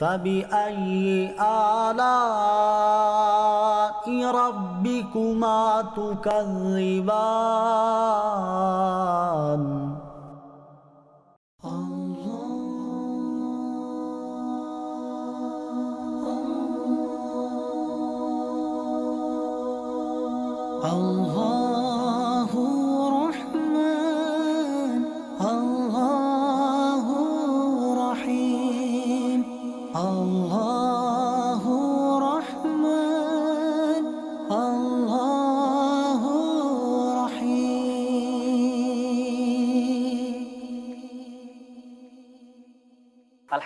فبأي آلاء ربكما تكذبان؟ الله.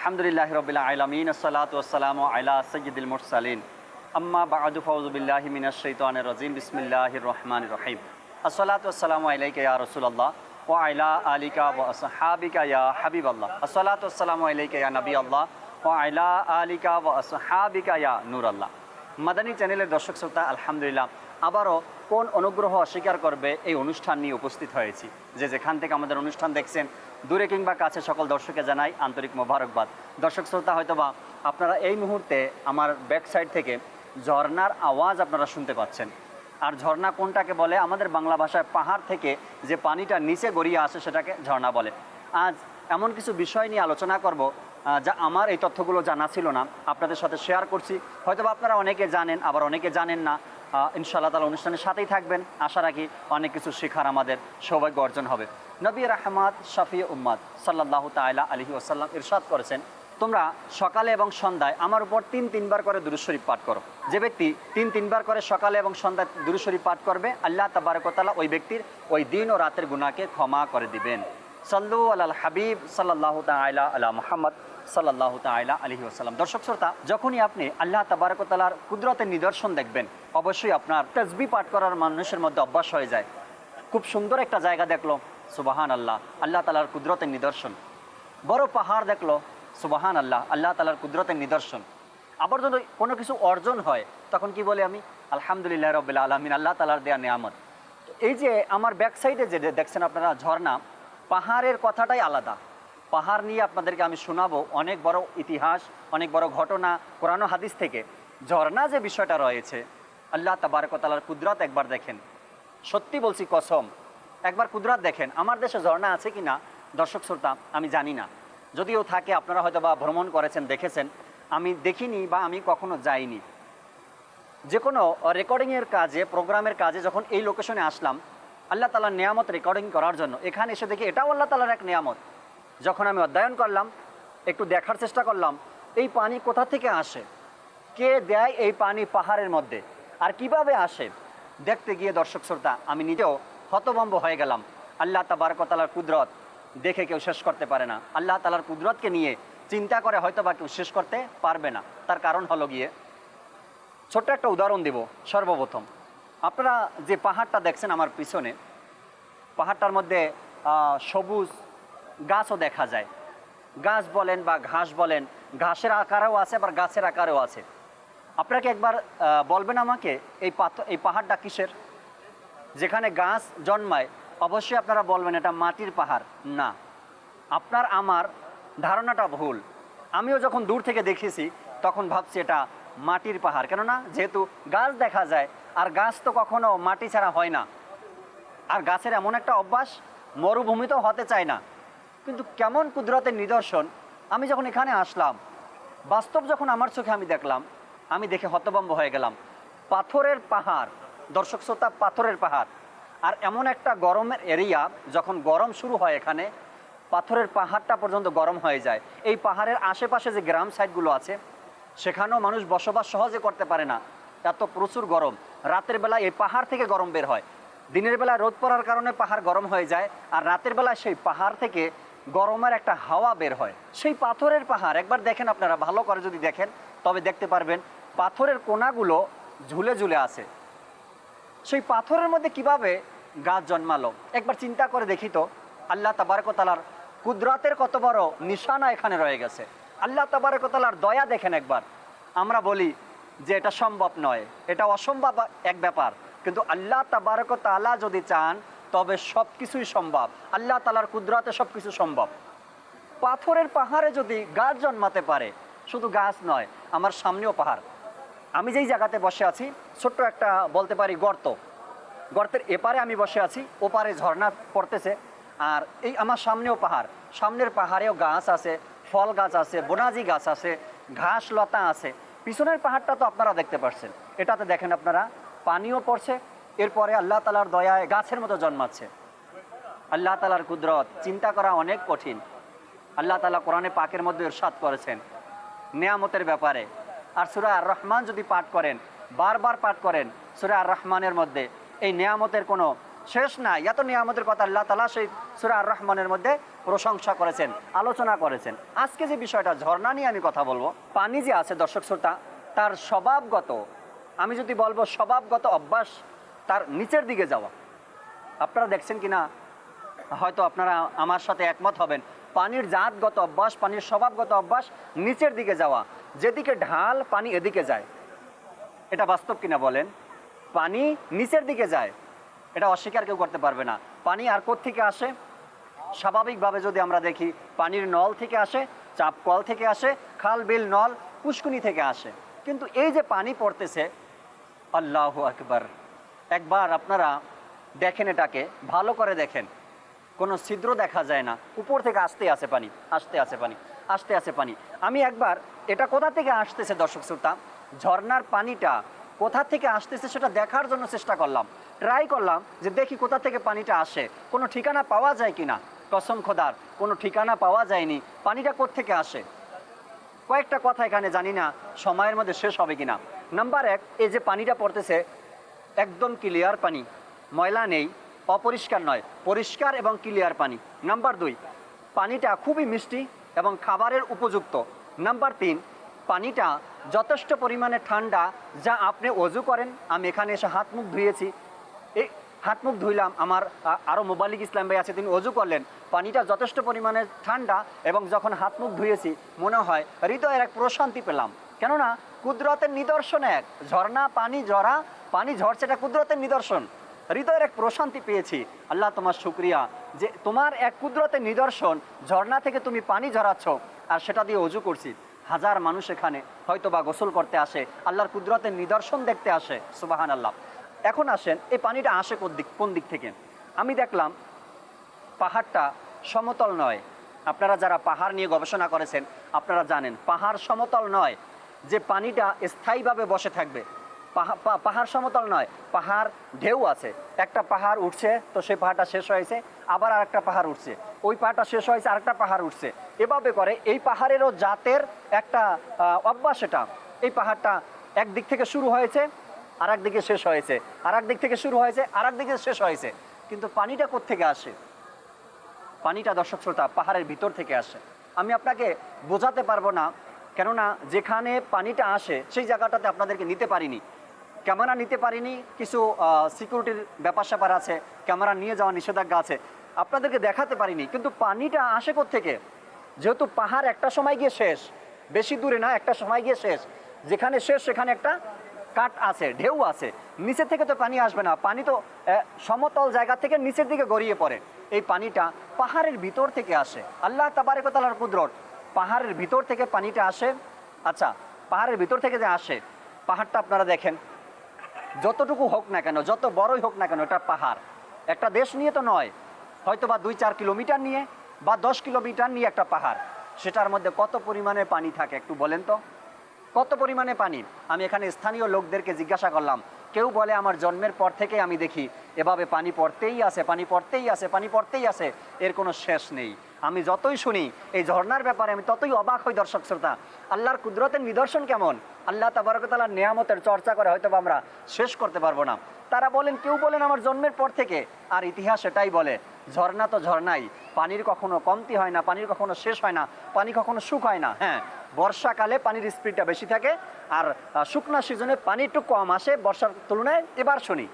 আলহামদুলিল্লাহ রবিল্লা আলমিন সালাত ওসালাম আলা সৈয়দুল মুরসালিন। আম্মা বাদু ফৌজুবিল্লাহি মিনাশ শাইতানির রাজিম, বিসমিল্লাহির রহমানির রহিম। আসসালাতু ওয়াসসালামু আলাইকা ইয়া রাসূলুল্লাহ, ওয়া আলা আলিকা ও আসহাবিকা ইয়া হাবিবাল্লাহ। আসসালাতু ওয়াসসালামু আলাইকা ইয়া নবী আল্লাহ ও আলা আলিকা ওয়া আসহাবিকা ইয়া নূরাল্লাহ। মাদানী চ্যানেলের দর্শক শ্রোতা, আলহামদুলিল্লাহ, আবারও কোন অনুগ্রহ অস্বীকার করবে এই অনুষ্ঠান নিয়ে উপস্থিত হয়েছি। যে যেখান থেকে আমাদের অনুষ্ঠান দেখছেন দূরে কিংবা কাছে সকল দর্শকে জানাই আন্তরিক মোবারকবাদ। দর্শক শ্রোতা, হয়তোবা আপনারা এই মুহূর্তে আমার ব্যাক সাইড থেকে ঝর্নার আওয়াজ আপনারা শুনতে পাচ্ছেন। আর ঝর্ণা কোনটাকে বলে? আমাদের বাংলা ভাষায় পাহাড় থেকে যে পানিটা নিচে গড়িয়ে আসে সেটাকে ঝর্ণা বলে। আজ এমন কিছু বিষয় নিয়ে আলোচনা করব যা আমার এই তথ্যগুলো জানা ছিল না। আপনাদের সাথে শেয়ার করছি। হয়তোবা আপনারা অনেকে জানেন, আবার অনেকে জানেন না। ইনশাআল্লাহ তালা অনুষ্ঠানের সাথেই থাকবেন। আশা রাখি অনেক কিছু শেখার আমাদের সৌভাগ্য অর্জন হবে। নবী রাহমাত শাফি উম্মাদ সাল্লাহ তাইলা আলহি ওসাল্লাম ইরশাদ করেছেন, তোমরা সকালে এবং সন্ধ্যায় আমার উপর তিন তিনবার করে দুরুশরীফ পাঠ করো। যে ব্যক্তি তিন তিনবার করে সকালে এবং সন্ধ্যায় দুরুশরীফ পাঠ করবে, আল্লাহ তাবারকতালা ওই ব্যক্তির ওই দিন ও রাতের গুণাকে ক্ষমা করে দিবেন। সাল্লু আল হাবিব সাল্লাহ তাইলা আলা মোহাম্মদ সাল্লাহ তাইলা আলহি আসাল্লাম দর্শক শ্রোতা, যখনই আপনি আল্লাহ তাবারকতালার কুদরতের নিদর্শন দেখবেন, অবশ্যই আপনার তসবি পাঠ করার মানুষের মধ্যে অভ্যাস হয়ে যায়। খুব সুন্দর একটা জায়গা দেখল। সুবাহান আল্লাহ আল্লাহ তালার কুদরতের নিদর্শন। বড় পাহাড় দেখল সুবাহান আল্লাহ আল্লাহ তালার কুদরতের নিদর্শন। আবার যদি কোনো কিছু অর্জন হয়, তখন কি বলে আমি? আলহামদুলিল্লাহ রবিল্লা আলমিন, আল্লাহ তালার দেয়া নিয়ামত। এই যে আমার ব্যাক সাইডে যে দেখছেন আপনারা ঝর্ণা, পাহাড়ের কথাটাই আলাদা। পাহাড় নিয়ে আপনাদেরকে আমি শোনাবো অনেক বড় ইতিহাস, অনেক বড় ঘটনা, কোরআন হাদিস থেকে। ঝর্ণা যে বিষয়টা রয়েছে, আল্লাহ তাবারকতালার কুদরত একবার দেখেন। সত্যি বলছি কসম একবার কুদরাত দেখেন, আমার দেশে ঝর্ণা আছে কি না দর্শক শ্রোতা, আমি জানি না। যদিও থাকে, আপনারা হয়তো বা ভ্রমণ করেছেন, দেখেছেন। আমি দেখিনি বা আমি কখনো যাইনি। যে কোনো রেকর্ডিংয়ের কাজে প্রোগ্রামের কাজে যখন এই লোকেশনে আসলাম, আল্লাহ তালার নিয়ামত রেকর্ডিং করার জন্য, এখানে এসে দেখি এটাও আল্লাহ তালার এক নিয়ামত। যখন আমি অধ্যয়ন করলাম, একটু দেখার চেষ্টা করলাম, এই পানি কোথা থেকে আসে? কে দেয় এই পানি পাহাড়ের মধ্যে? আর কীভাবে আসে? দেখতে গিয়ে দর্শক শ্রোতা, আমি নিজেও হতভম্ব হয়ে গেলাম। আল্লাহ তাবারকতালার কুদরত দেখে কেউ শেষ করতে পারে না। আল্লাহ তালার কুদরতকে নিয়ে চিন্তা করে হয়তো বা কেউ শেষ করতে পারবে না। তার কারণ হলো গিয়ে, ছোট্ট একটা উদাহরণ দেব সর্বপ্রথম। আপনারা যে পাহাড়টা দেখছেন আমার পিছনে, পাহাড়টার মধ্যে সবুজ গাছও দেখা যায়। গাছ বলেন বা ঘাস বলেন, ঘাসের আকারেও আছে আবার গাছের আকারেও আছে। আপনাকে একবার বলবেন আমাকে এই পাথর এই পাহাড়টা কিসের? যেখানে গাছ জন্মায়, অবশ্যই আপনারা বলবেন এটা মাটির পাহাড়। না। আপনার আমার ধারণাটা ভুল। আমিও যখন দূর থেকে দেখেছি, তখন ভাবছি এটা মাটির পাহাড়। কেননা, যেহেতু গাছ দেখা যায়, আর গাছ তো কখনো মাটি ছাড়া হয় না। আর গাছের এমন একটা অভ্যাস মরুভূমিতেও হতে চায় না। কিন্তু কেমন কুদরতের নিদর্শন। আমি যখন এখানে আসলাম, বাস্তব যখন আমার চোখে আমি দেখলাম, আমি দেখে হতভম্ব হয়ে গেলাম। পাথরের পাহাড়। দর্শক শ্রোতা, পাথরের পাহাড়। আর এমন একটা গরমের এরিয়া যখন গরম শুরু হয় এখানে, পাথরের পাহাড়টা পর্যন্ত গরম হয়ে যায়। এই পাহাড়ের আশেপাশে যে গ্রাম সাইডগুলো আছে, সেখানেও মানুষ বসবাস সহজে করতে পারে না। এত প্রচুর গরম। রাতের বেলা এই পাহাড় থেকে গরম বের হয়। দিনের বেলা রোদ পড়ার কারণে পাহাড় গরম হয়ে যায়, আর রাতের বেলা সেই পাহাড় থেকে গরমের একটা হাওয়া বের হয়। সেই পাথরের পাহাড়, একবার দেখেন আপনারা, ভালো করে যদি দেখেন, তবে দেখতে পারবেন, পাথরের কোনাগুলো ঝুলে ঝুলে আছে। সেই পাথরের মধ্যে কীভাবে গাছ জন্মালো? একবার চিন্তা করে দেখি তো। আল্লাহ তাবারকতালার কুদরতের কত বড় নিশানা এখানে রয়ে গেছে। আল্লাহ তাবারকতালার দয়া দেখেন একবার। আমরা বলি যে এটা সম্ভব নয়। এটা অসম্ভব এক ব্যাপার। কিন্তু আল্লাহ তাবারক তালা যদি চান, তবে সব কিছুই সম্ভব। আল্লাহ তালার কুদরতে সব কিছু সম্ভব। পাথরের পাহাড়ে যদি গাছ জন্মাতে পারে, শুধু গাছ নয়, আমার সামনেও পাহাড়। আমি যেই জায়গাতে বসে আছি, ছোট্ট একটা বলতে পারি গর্ত। গর্তের এপারে আমি বসে আছি, ওপারে ঝর্ণা পড়তেছে। আর এই আমার সামনেও পাহাড়। সামনের পাহাড়েও গাছ আছে, ফল গাছ আছে, বোনাজি গাছ আছে, ঘাস লতা আছে। পিছনের পাহাড়টা তো আপনারা দেখতে পাচ্ছেন এটাতে দেখেন আপনারা, পানিও পড়ছে। এরপরে আল্লাহ তালার দয়ায় গাছের মতো জন্মাচ্ছে। আল্লাহ তালার কুদরত, চিন্তা করা অনেক কঠিন। আল্লাহ তালা কোরআনে পাকের মধ্যে ইরশাদ করেছেন, নেয়ামতের ব্যাপারে। আর সুরা আর রহমান যদি পাঠ করেন, বারবার পাঠ করেন সুরা আর রহমানের মধ্যে, এই নেয়ামতের কোনো শেষ নাই এত নিয়ামতের কথা আল্লাহ তালা সেই সুরা আর রহমানের মধ্যে প্রশংসা করেছেন, আলোচনা করেছেন। আজকে যে বিষয়টা, ঝর্ণা নিয়ে আমি কথা বলব, পানি যে আছে দর্শক শ্রোতা, তার স্বভাবগত, আমি যদি বলব স্বভাবগত অভ্যাস, তার নিচের দিকে যাওয়া। আপনারা দেখছেন কি না হয়তো আপনারা আমার সাথে একমত হবেন। পানির জাতগত অভ্যাস, পানির স্বভাবগত অভ্যাস নিচের দিকে যাওয়া, যেদিকে ঢাল পানি এদিকে যায়। এটা বাস্তব কিনা বলেন? পানি নিচের দিকে যায়, এটা অস্বীকার কেউ করতে পারবে না। পানি আর থেকে আসে? স্বাভাবিকভাবে যদি আমরা দেখি, পানির নল থেকে আসে, চাপ কল থেকে আসে, খাল, বিল, নল, পুষ্কুনি থেকে আসে। কিন্তু এই যে পানি পড়তেছে, আল্লাহ আকবার। একবার আপনারা দেখেন এটাকে, ভালো করে দেখেন। কোনো ছিদ্র দেখা যায় না। উপর থেকে আসতে আসে পানি, আসতে আসে পানি, আসতে আসে পানি। আমি একবার, এটা কোথা থেকে আসতেছে দর্শক শ্রোতা? ঝর্ণার পানিটা কোথা থেকে আসতেছে সেটা দেখার জন্য চেষ্টা করলাম। ট্রাই করলাম যে দেখি কোথা থেকে পানিটা আসে। কোনো ঠিকানা পাওয়া যায় কিনা? কসম খোদার, কোনো ঠিকানা পাওয়া যায়নি। পানিটা থেকে আসে? কয়েকটা কথা এখানে জানি না, সময়ের মধ্যে শেষ হবে কিনা। নাম্বার এক, এই যে পানিটা পড়তেছে, একদম ক্লিয়ার পানি। ময়লা নেই। অপরিষ্কার নয়, পরিষ্কার এবং ক্লিয়ার পানি। নাম্বার দুই, পানিটা খুবই মিষ্টি এবং খাবারের উপযুক্ত। নাম্বার তিন, পানিটা যথেষ্ট পরিমাণে ঠান্ডা, যা আপনি অজু করেন। আমি এখানে এসে হাত মুখ ধুয়েছি। এই হাত মুখ ধুইলাম, আমার আরও মোবালিক ইসলাম ভাই আছে, তিনি অজু করলেন। পানিটা যথেষ্ট পরিমাণে ঠান্ডা এবং যখন হাত মুখ ধুয়েছি, মনে হয় হৃদয়ের এক প্রশান্তি পেলাম। কেননা, কুদরতের নিদর্শন এক। ঝর্ণা, পানি, ঝরা, পানি ঝরছে, এটা কুদরতের নিদর্শন। হৃদয়ের এক প্রশান্তি পেয়েছি। আল্লাহ তোমার শুক্রিয়া। যে তোমার এক কুদরতের নিদর্শন, ঝর্ণা থেকে তুমি পানি ঝরাচ্ছ, আর সেটা দিয়ে অজু করছি। হাজার মানুষ এখানে হয়তো বা গোসল করতে আসে, আল্লাহর কুদরতের নিদর্শন দেখতে আসে সুবাহান আল্লাহ এখন আসেন, এই পানিটা আসে কোন দিক কোন দিক থেকে? আমি দেখলাম, পাহাড়টা সমতল নয়। আপনারা যারা পাহাড় নিয়ে গবেষণা করেছেন, আপনারা জানেন, পাহাড় সমতল নয়। যে পানিটা স্থায়ীভাবে বসে থাকবে। পাহাড় সমতল নয়, পাহাড় ঢেউ আছে। একটা পাহাড় উঠছে, তো সেই পাহাড়টা শেষ হয়েছে আবার আরেকটা পাহাড় উঠছে। ওই পাহাড়টা শেষ হয়েছে আরেকটা পাহাড় উঠছে। এভাবে করে এই পাহাড়েরও জাতের একটা অভ্যাস এটা। এই পাহাড়টা একদিক থেকে শুরু হয়েছে আর দিকে শেষ হয়েছে। আর দিক থেকে শুরু হয়েছে আর দিকে শেষ হয়েছে। কিন্তু পানিটা থেকে আসে? পানিটা, দর্শক শ্রোতা, পাহাড়ের ভিতর থেকে আসে। আমি আপনাকে বোঝাতে পারব না, কেননা যেখানে পানিটা আসে, সেই জায়গাটাতে আপনাদেরকে নিতে পারিনি। ক্যামেরা নিতে পারিনি, কিছু সিকিউরিটির ব্যাপার স্যাপার আছে, ক্যামেরা নিয়ে যাওয়া নিষেধাজ্ঞা আছে, আপনাদেরকে দেখাতে পারিনি, কিন্তু পানিটা আসে থেকে যেহেতু পাহাড় একটা সময় গিয়ে শেষ, বেশি দূরে না, একটা সময় গিয়ে শেষ, যেখানে শেষ সেখানে একটা কাট আছে, ঢেউ আছে নিচে থেকে তো পানি আসবে না, পানি তো সমতল জায়গা থেকে নিচের দিকে গড়িয়ে পড়ে, এই পানিটা পাহাড়ের ভিতর থেকে আসে, আল্লাহ তাবারেকতালার কুদরত, পাহাড়ের ভিতর থেকে পানিটা আসে আচ্ছা পাহাড়ের ভিতর থেকে যে আসে, পাহাড়টা আপনারা দেখেন যতটুকু হোক না কেন, যত বড়ই হোক না কেন, এটা পাহাড়। একটা দেশ নিয়ে তো নয় হয়তো বা দুই চার কিলোমিটার নিয়ে বা দশ কিলোমিটার নিয়ে একটা পাহাড়। সেটার মধ্যে কত পরিমাণে পানি থাকে একটু বলেন তো? কত পরিমাণে পানি? আমি এখানে স্থানীয় লোকদেরকে জিজ্ঞাসা করলাম, কেউ বলে আমার জন্মের পর থেকে আমি দেখি, এভাবে পানি পড়তেই আছে, পানি পড়তেই আছে, পানি পড়তেই আছে, এর কোনো শেষ নেই। আমি যতই শুনি, এই ঝর্নার ব্যাপারে আমি ততই অবাক হই দর্শক শ্রোতা। আল্লাহর কুদরতের নিদর্শন কেমন? আল্লাহ তাবারকতালার নিয়ামতের চর্চা করে হয়তো আমরা শেষ করতে পারব না। তারা বলেন, কেউ বলেন আমার জন্মের পর থেকে? আর ইতিহাস এটাই বলে, ঝর্ণা তো ঝর্ণাই। পানির কখনো কমতি হয় না, পানির কখনো শেষ হয় না, পানি কখনো সুখ হয় না। হ্যাঁ বর্ষাকালে পানির স্পিডটা বেশি থাকে আর শুকনা সিজনে পানি একটু কম আসে। বর্ষার তুলনায় এবার শুনি।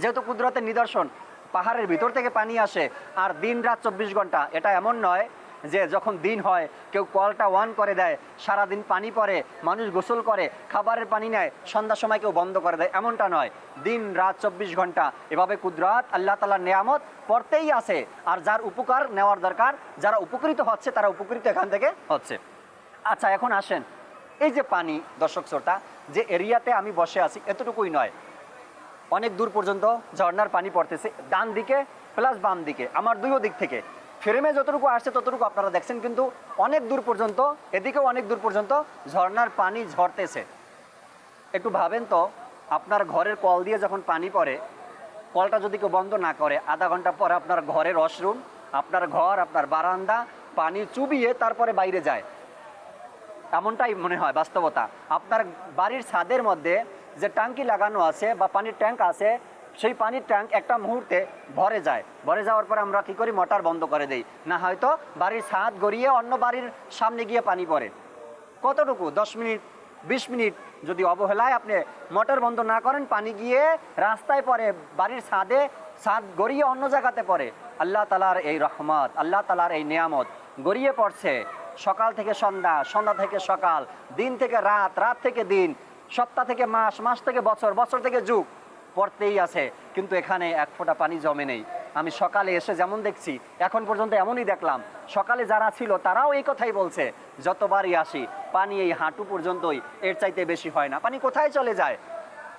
যেহেতু কুদরতের নিদর্শন পাহাড়ের ভিতর থেকে পানি আসে আর দিন রাত চব্বিশ ঘণ্টা। এটা এমন নয় যে যখন দিন হয়, কেউ কলটা ওয়ান করে দেয়, সারাদিন পানি পড়ে, মানুষ গোসল করে, খাবারের পানি নেয়, সন্ধ্যার সময় কেউ বন্ধ করে দেয়। এমনটা নয়। দিন রাত চব্বিশ ঘণ্টা। এভাবে কুদরাত, আল্লাহ তালার নেয়ামত পড়তেই আছে। আর যার উপকার নেওয়ার দরকার, যারা উপকৃত হচ্ছে, তারা উপকৃত এখান থেকে হচ্ছে। আচ্ছা এখন আসেন। এই যে পানি, দর্শক শ্রোতা, যে এরিয়াতে আমি বসে আছি, এতটুকুই নয়। অনেক দূর পর্যন্ত ঝর্নার পানি পড়তেছে, ডান দিকে প্লাস বাম দিকে। আমার দুইও দিক থেকে। ফ্রেমে যতটুকু আসছে ততটুকু আপনারা দেখছেন, কিন্তু অনেক দূর পর্যন্ত, এদিকেও অনেক দূর পর্যন্ত ঝর্ণার পানি ঝরতেছে। একটু ভাবেন তো, আপনার ঘরের কল দিয়ে যখন পানি পড়ে, কলটা যদি কেউ বন্ধ না করে, আধা ঘণ্টা পরে আপনার ঘরের ওয়াশরুম আপনার ঘর, আপনার বারান্দা, পানি চুবিয়ে তারপরে বাইরে যায়। এমনটাই মনে হয় বাস্তবতা। আপনার বাড়ির ছাদের মধ্যে যে ট্যাঙ্কি লাগানো আছে বা পানির ট্যাঙ্ক আছে, সেই পানির ট্যাঙ্ক একটা মুহূর্তে ভরে যায়। ভরে যাওয়ার পরে আমরা কী করি? মোটর বন্ধ করে দেই। না হয়তো বাড়ির ছাদ গড়িয়ে অন্য বাড়ির সামনে গিয়ে পানি পড়ে। কতটুকু? দশ মিনিট, বিশ মিনিট যদি অবহেলায় আপনি মোটর বন্ধ না করেন, পানি গিয়ে রাস্তায় পড়ে, বাড়ির ছাদে, ছাদ গড়িয়ে অন্য জায়গাতে পড়ে। আল্লাহ তালার এই রহমত, আল্লাহ তালার এই নিয়ামত গড়িয়ে পড়ছে। সকাল থেকে সন্ধ্যা সন্ধ্যা থেকে সকাল, দিন থেকে রাত রাত থেকে দিন। সপ্তাহ থেকে মাস মাস থেকে বছর বছর থেকে যুগ পড়তেই আছে, কিন্তু এখানে এক ফোঁটা পানি জমে নেই। আমি সকালে এসে যেমন দেখছি, এখন পর্যন্ত এমনই দেখলাম। সকালে যারা ছিল তারাও এই কথাই বলছে, যতবারই আসি, পানি এই হাঁটু পর্যন্তই, এর চাইতে বেশি হয় না। পানি কোথায় চলে যায়?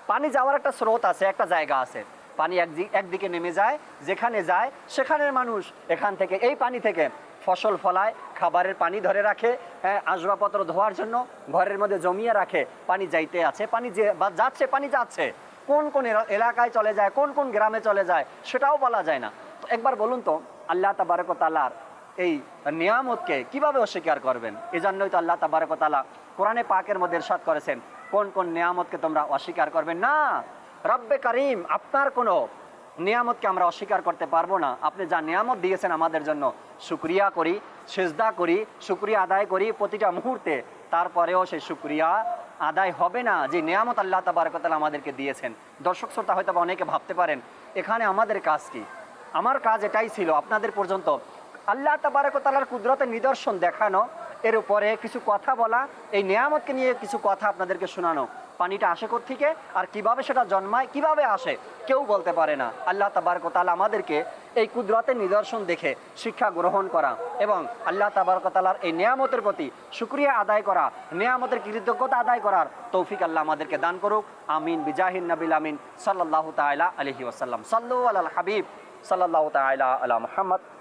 পানি যাওয়ার একটা স্রোত আছে, একটা জায়গা আছে। পানি একদি- একদিকে নেমে যায়, যেখানে যায় সেখানের মানুষ এখান থেকে, এই পানি থেকে ফসল ফলায় খাবারের পানি ধরে রাখে হ্যাঁ, আসবাবপত্র ধোয়ার জন্য ঘরের মধ্যে জমিয়ে রাখে পানি যাইতে আছে পানি যে বা যাচ্ছে পানি যাচ্ছে। কোন কোন এলা- এলাকায় চলে যায় কোন কোন গ্রামে চলে যায় সেটাও বলা যায় না। তো একবার বলুন তো আল্লাহ তাবারকতালার এই নিয়ামতকে কীভাবে অস্বীকার করবেন? এই জন্যই তো আল্লাহ তাবারকতালা কোরআনে পাকের মধ্যে ইরশাদ করেছেন কোন কোন নিয়ামতকে তোমরা অস্বীকার করবে না! রব্বে করিম আপনার কোনো নিয়ামতকে আমরা অস্বীকার করতে পারব না। আপনি যা নিয়ামত দিয়েছেন আমাদের জন্য সুক্রিয়া করি, সেজদা করি সুক্রিয়া আদায় করি প্রতিটা মুহূর্তে। তারপরেও সেই সুক্রিয়া আদায় হবে না যে নিয়ামত আল্লাহ তাবারকতাল আমাদেরকে দিয়েছেন। দর্শক শ্রোতা হয়তো অনেকে ভাবতে পারেন, এখানে আমাদের কাজ কি? আমার কাজ এটাই ছিল, আপনাদের পর্যন্ত আল্লাহ তাবারকতালার কুদরতের নিদর্শন দেখানো, এর উপরে কিছু কথা বলা, এই নিয়ামতকে নিয়ে কিছু কথা আপনাদেরকে শোনানো। পানিটা আসে থেকে আর কীভাবে সেটা জন্মায়, কীভাবে আসে, কেউ বলতে পারে না। আল্লাহ তাবারকতালা আমাদেরকে এই কুদরতের নিদর্শন দেখে শিক্ষা গ্রহণ করা এবং আল্লাহ তাবারকতালার এই নিয়ামতের প্রতি শুক্রিয়া আদায় করা, নিয়ামতের কৃতজ্ঞতা আদায় করার তৌফিক আল্লাহ আমাদেরকে দান করুক। আমিন। বিজাহিন নবিল আমিন। সাল্লাহ তাইলা আলহি ওসাল্লাম সাল্লু আল হাবিব। সাল্লাহ তাইলা আলা মোহাম্মদ।